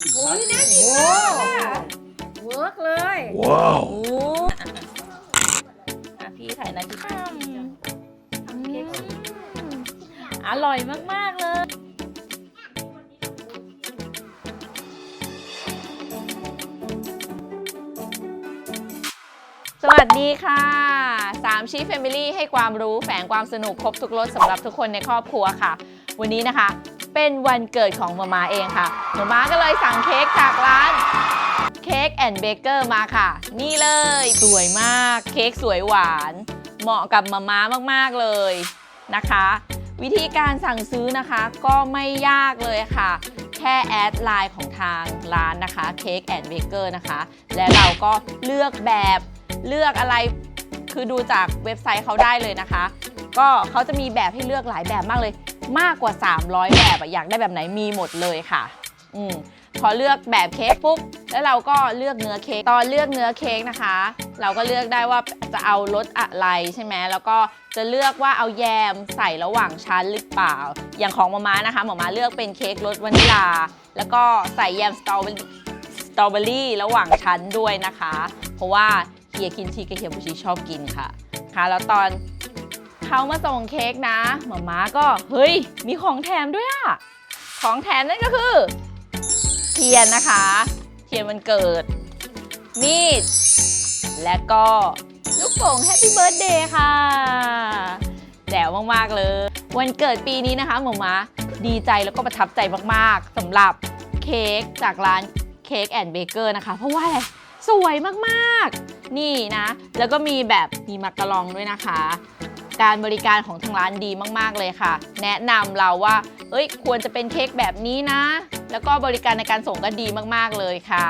โอ้ยน่ากินโอ้มากค่ะเวิร์กเลย ว้าว โอ้อะพี่ถ่ายนาทีทำอร่อยมาก ๆ เลย สวัสดีค่ะสามชีแฟมิลี่ให้ความรู้แฝงความสนุกครบทุกรสสำหรับทุกคนในครอบครัวค่ะ วันนี้นะคะ เป็นวันเกิดของมามาเองค่ะมามาก็เลยสั่งเค้กจากร้านเค้กแอนด์เบเกอร์มาค่ะ นี่เลย สวยมากเค้กสวยหวาน เหมาะกับมาม่ามากๆเลยนะคะ วิธีการสั่งซื้อนะคะก็ไม่ยากเลยค่ะแค่แอดไลน์ของทางร้านนะคะเค้กแอนด์เบเกอร์นะคะ และเราก็เลือกแบบเลือกอะไรคือดูจากเว็บไซต์เขาได้เลยนะคะ ก็เขาจะมีแบบให้เลือกหลายแบบมากเลย มากกว่า 300 แบบอะอยากได้แบบไหนมีหมดเลยค่ะ อืมพอเลือกแบบเค้กปุ๊บแล้วเราก็เลือกเนื้อเค้กตอนเลือกเนื้อเค้กนะคะ เราก็เลือกได้ว่าจะเอารสอะไรใช่ไหมแล้วก็จะเลือกว่าเอาแยมใส่ระหว่างชั้นหรือเปล่า อย่างของมาม่านะคะหมาม่าเลือกเป็นเค้กรสวานิลา แล้วก็ใส่แยมสตรอเบอรี่สตรอเบอรี่ระหว่างชั้นด้วยนะคะ เพราะว่าเฮียกินชีกับเฮียบุชิชอบกินค่ะค่ะแล้วตอน เขามาส่งเค้กนะหมาม่าก็เฮ้ย มีของแถมด้วยอะของแถมนั่นก็คือ เทียนนะคะ เทียนวันเกิด มีด และก็ลูกโป่งแฮปปี้เบิร์ดเดย์ค่ะแจ๋วมาก ๆ เลย วันเกิดปีนี้นะคะหมอมาดีใจแล้วก็ประทับใจมากๆสำหรับเค้กจากร้านเค้กแอนด์เบเกอร์นะคะ เพราะว่าอะไร สวยมาก ๆ นี่นะ แล้วก็มีแบบมีมักกะลองด้วยนะคะ การบริการของทางร้านดีมาก ๆ เลยค่ะ แนะนำเราว่า เอ้ย ควรจะเป็นเค้กแบบนี้นะ แล้วก็บริการในการส่งก็ดีมาก ๆ เลยค่ะ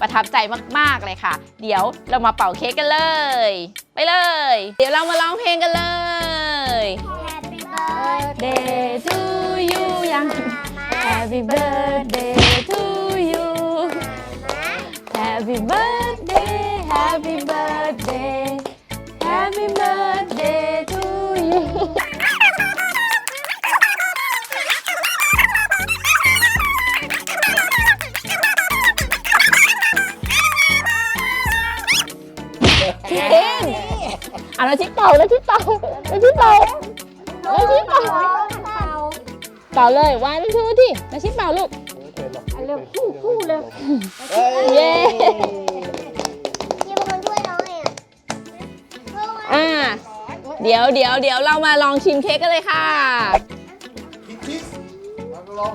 ประทับใจมาก ๆ เลยค่ะ เดี๋ยวเรามาเป่าเค้กกันเลย ไปเลย เดี๋ยวเรามาร้องเพลงกันเลย Happy birthday Day to you ยัง Happy birthday to you Happy birthday อะเราชิปเป่าแล้วชิปเป่าแล้วชิปเป่าแล้วชิปเป่าเป่าเลยวันทูที่แล้วชิปเป่าลูกเร็วคู่คู่เร็วเย้พี่เป็นคนช่วยน้องเองเพราะว่าอ่าเดี๋ยวเดี๋ยวเดี๋ยวเรามาลองชิมเค้กกันเลยค่ะคิดคิดมาลอง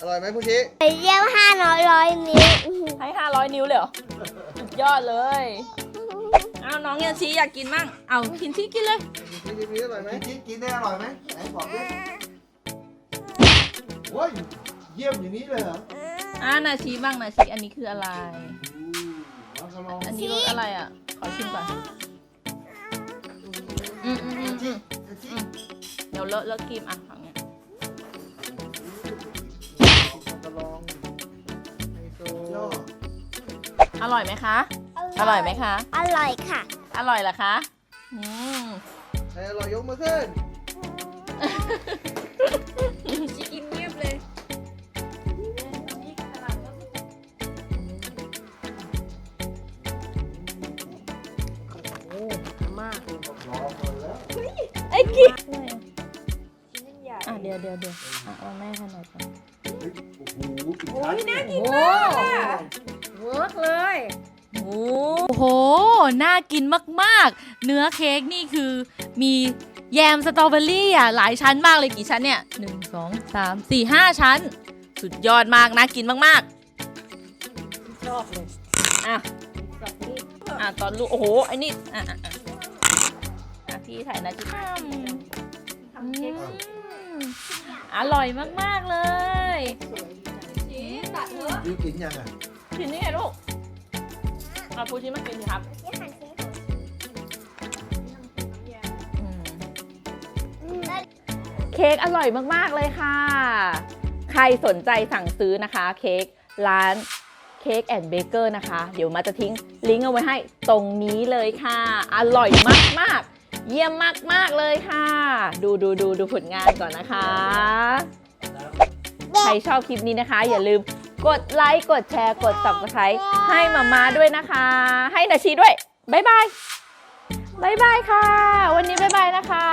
อร่อยไหมผู้ชี้เยี่ยมห้าน้อยร้อยนิ้วให้500นิ้วเลยเหรอสุดยอดเลย เอาน้องยันชีอยากกินมั่งเอากินชีกินเลยคิดคิดคิดอร่อยไหมคิดกินได้อร่อยไหมไหนบอกดิโอ้ยเยี่ยมอย่างนี้เลยเหรออ่านาชีบ้างนาชีอันนี้คืออะไรมาลองอันนี้รสอะไรอะ ขอชิมก่อนอืมอืมอืมอืมอืมเดี๋ยวเลอะเลอะครีมอะฝั่งเนี้ยมาลองไฮโซยอดอร่อยไหมคะ อร่อยไหมคะ อร่อยค่ะ อร่อยเหรอคะ อืมใครอร่อยยกมือขึ้น ชิกินเงียบเลยไอ้กิ๊กอะเดี๋ยวเดี๋ยวเดี๋ยวอะเอาแม่ขนาดก่อนโอ้โหน่ากินโอ้เวิร์กเลย โอ้โห น่ากินมากๆ เนื้อเค้กนี่คือมีแยมสตรอเบอรี่อะหลายชั้นมากเลยกี่ชั้นเนี่ยหนึ่งสองสามสี่ห้าชั้น สุดยอดมากน่ากินมากๆชอบเลยอะอะตอนลูกโอ้โหไอ้นี่อะอะอะอะพี่ถ่ายนะจิ๊บทำเค้กอร่อยมากๆเลย ตัดเนื้อยูกินยังอะกินนี่ไงลูก เอาปูชิมากินสิครับอืมเค้กอร่อยมาก ๆ เลยค่ะ ใครสนใจสั่งซื้อนะคะ เค้กร้านเค้กแอนด์เบเกอร์นะคะ เดี๋ยวมาจะทิ้งลิงก์เอาไว้ให้ตรงนี้เลยค่ะ อร่อยมาก ๆ เยี่ยมมาก ๆ เลยค่ะ ดูดูดูดูผลงานก่อนนะคะ ใครชอบคลิปนี้นะคะ อย่าลืม กดไลค์ กดแชร์ กด subscribe ให้มาม่าด้วยนะคะ ให้นาชีด้วยบายบายบายบายค่ะ วันนี้บายบายนะคะ